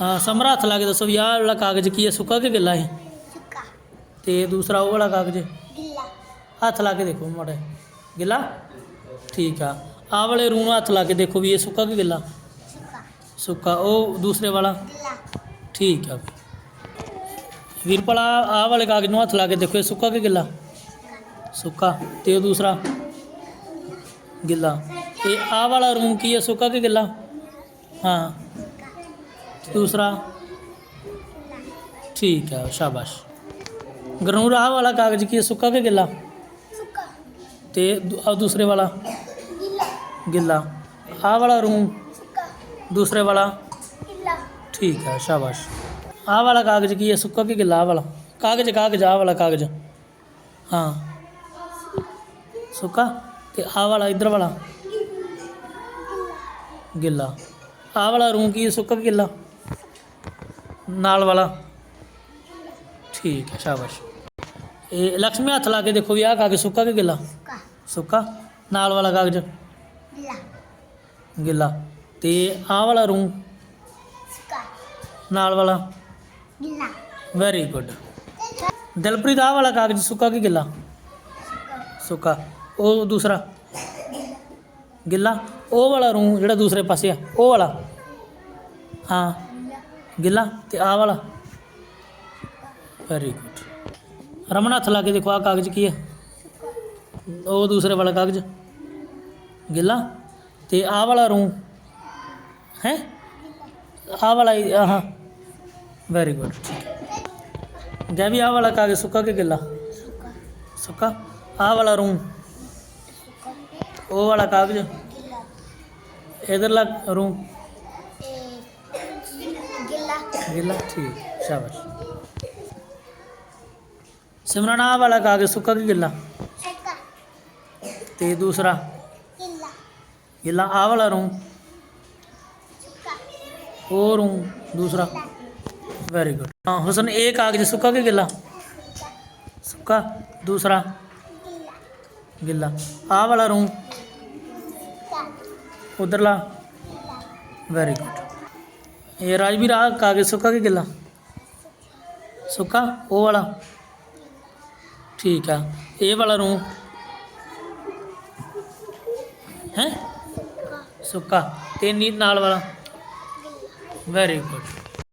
ਹਾਂ ਸਮਰਾ ਹੱਥ ਲਾ ਕੇ ਦੱਸੋ ਵੀ ਆਹ ਵਾਲਾ ਕਾਗਜ਼ ਕੀ ਹੈ? ਸੁੱਕਾ ਕਿ ਗਿੱਲਾ ਹੈ? ਸੁੱਕਾ। ਤੇ ਦੂਸਰਾ ਉਹ ਵਾਲਾ ਕਾਗਜ਼? ਗਿੱਲਾ। ਹੱਥ ਲਾ ਕੇ ਦੇਖੋ ਮਾੜਾ। ਗਿੱਲਾ? ਠੀਕ ਆ। ਆਹ ਵਾਲੇ ਰੂਹ ਨੂੰ ਹੱਥ ਲਾ ਕੇ ਦੇਖੋ ਵੀ ਇਹ ਸੁੱਕਾ ਕਿ ਗਿੱਲਾ? ਸੁੱਕਾ। ਸੁੱਕਾ। ਉਹ ਦੂਸਰੇ ਵਾਲਾ? ਗਿੱਲਾ। ਠੀਕ ਆ। ਵੀਰਪਾਲ ਆਹ ਵਾਲੇ ਕਾਗਜ਼ ਨੂੰ ਹੱਥ ਲਾ ਕੇ ਦੇਖੋ ਇਹ ਸੁੱਕਾ ਕਿ ਗਿੱਲਾ? ਸੁੱਕਾ। ਤੇ ਉਹ ਦੂਸਰਾ? ਗਿੱਲਾ। ਤੇ ਆਹ ਵਾਲਾ ਰੂਮ ਕੀ ਹੈ? ਸੁੱਕਾ ਕਿ ਗਿੱਲਾ? ਹਾਂ। ਦੂਸਰਾ ਠੀਕ ਹੈ ਸ਼ਾਬਾਸ਼ ਗਰਨੂਰ ਆਹ ਵਾਲਾ ਕਾਗਜ਼ ਕੀ ਹੈ ਸੁੱਕਾ ਕਿ ਗਿੱਲਾ ਸੁੱਕਾ ਤੇ ਦੂ- ਆਹ ਦੂਸਰੇ ਵਾਲਾ ਗਿੱਲਾ ਗਿੱਲਾ ਆਹ ਵਾਲਾ ਰੂਮ ਸੁੱਕਾ ਦੂਸਰੇ ਵਾਲਾ ਗਿੱਲਾ ਠੀਕ ਹੈ ਸ਼ਾਬਾਸ਼ ਆਹ ਵਾਲਾ ਕਾਗਜ਼ ਕੀ ਹੈ ਸੁੱਕਾ ਕਿ ਗਿੱਲਾ ਆਹ ਵਾਲਾ ਕਾਗਜ਼ ਕਾਗਜ਼ ਆਹ ਵਾਲਾ ਕਾਗਜ਼ ਹਾਂ ਸੁੱਕਾ ਤੇ ਆਹ ਵਾਲਾ ਇਧਰ ਵਾਲਾ ਨਾਲ ਵਾਲਾ। ਠੀਕ ਹੈ ਸ਼ਾਬਾਸ਼। ਇਹ ਲక్ష్ਮੀ ਹੱਥ ਲਾ ਕੇ ਦੇਖੋ ਵੀ ਆਹ ਕਾਗਜ਼ ਸੁੱਕਾ ਕਿ ਗਿੱਲਾ? ਸੁੱਕਾ। ਸੁੱਕਾ? ਨਾਲ ਵਾਲਾ ਕਾਗਜ਼? ਗਿੱਲਾ। ਗਿੱਲਾ। ਤੇ ਆਹ ਵਾਲਾ ਰੂੰ? ਸੁੱਕਾ। ਨਾਲ ਵਾਲਾ? ਗਿੱਲਾ। ਵੈਰੀ ਗੁੱਡ ਦਿਲਪ੍ਰੀਤ ਆਹ ਵਾਲਾ ਕਾਗਜ਼ ਸੁੱਕਾ ਕਿ ਗਿੱਲਾ? ਸੁੱਕਾ। ਉਹ ਦੂਸਰਾ? ਗਿੱਲਾ। ਉਹ ਵਾਲਾ ਰੂ ਜਿਹੜਾ ਦੂਸਰੇ ਪਾਸੇ ਆ ਉਹ ਵਾਲਾ? ਹਾਂ। ਗਿੱਲਾ ਤੇ ਆਹ ਵਾਲਾ। ਵੈਰੀ ਗੁੱਡ ਰਮਨ ਹੱਥ ਲਾ ਕੇ ਦੇਖੋ ਆਹ ਕਾਗਜ਼ ਕੀ ਹੈ? ਉਹ ਦੂਸਰੇ ਵਾਲਾ ਕਾਗਜ਼। ਗਿੱਲਾ ਤੇ ਆਹ ਵਾਲਾ ਰੂ। ਹੈ? ਆਹ ਵਾਲਾ ਆਹ ਵੈਰੀ ਗੁੱਡ ਜੈ ਵੀ ਆਹ ਵਾਲਾ ਕਾਗਜ਼ ਸੁੱਕਾ ਕਿ ਗਿੱਲਾ? ਸੁੱਕਾ। ਆਹ ਵਾਲਾ ਰੂ। ਉਹ ਵਾਲਾ ਕਾਗਜ਼। ਇਧਰਲਾ ਰੂ। ਗਿੱਲਾ। ਗਿੱਲਾ ਠੀਕ ਸ਼ਾਬਾਸ਼। ਸਿਮਰਨ ਆਹ ਵਾਲਾ ਕਾਗਜ਼ ਸੁੱਕਾ ਕਿ ਗਿੱਲਾ? ਸੁੱਕਾ। ਤੇ ਦੂਸਰਾ? ਗਿੱਲਾ। ਗਿੱਲਾ ਆਹ ਵਾਲਾ ਰੂ। ਸੁੱਕਾ। ਉਹ ਰੂ ਦੂਸਰਾ? ਵੈਰੀ ਗੁੱਡ ਹਾਂ ਹੁਸਨ ਇਹ ਕਾਗਜ਼ ਸੁੱਕਾ ਕਿ ਗਿੱਲਾ? ਸੁੱਕਾ। ਦੂਸਰਾ? ਗਿੱਲਾ। ਆਹ ਵਾਲਾ ਰੂ। ਉਧਰਲਾ? ਵੈਰੀ ਗੁੱਡ ਇਹ ਰਾਜਵੀਰ ਆਹ ਕਾਗਜ਼ ਸੁੱਕਾ ਕਿ ਗਿੱਲਾ? ਸੁੱਕਾ, ਉਹ ਵਾਲਾ। ਠੀਕ ਆ, ਇਹ ਵਾਲਾ ਰੂ ਹੈ? ਸੁੱਕਾ, ਤੇ ਨੀ ਨਾਲ ਵਾਲਾ। Very good